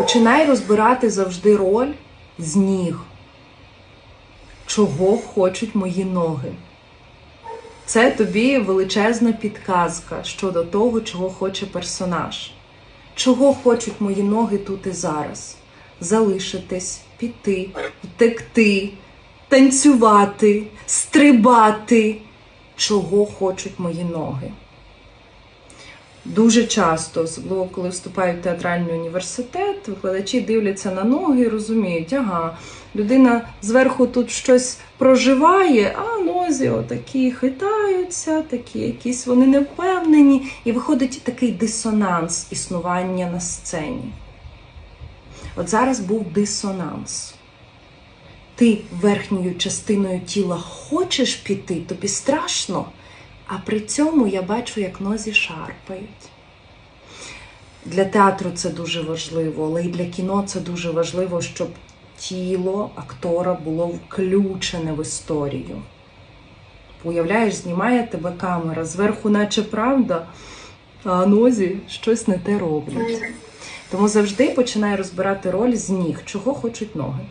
Починай розбирати завжди роль з ніг. Чого хочуть мої ноги? Це тобі величезна підказка щодо того, чого хоче персонаж. Чого хочуть мої ноги тут і зараз? Залишитись, піти, втекти, танцювати, стрибати. Чого хочуть мої ноги? Дуже часто, особливо коли вступають в театральний університет, викладачі дивляться на ноги і розуміють, ага, людина зверху тут щось проживає, а нозі отакі хитаються, такі якісь вони невпевнені, і виходить такий дисонанс існування на сцені. От зараз був дисонанс. Ти верхньою частиною тіла хочеш піти, тобі страшно. А при цьому я бачу, як нозі шарпають. Для театру це дуже важливо, але і для кіно це дуже важливо, щоб тіло актора було включене в історію. Уявляєш, знімає тебе камера, зверху, наче правда, а нозі щось не те роблять. Тому завжди починай розбирати роль з ніг, чого хочуть ноги.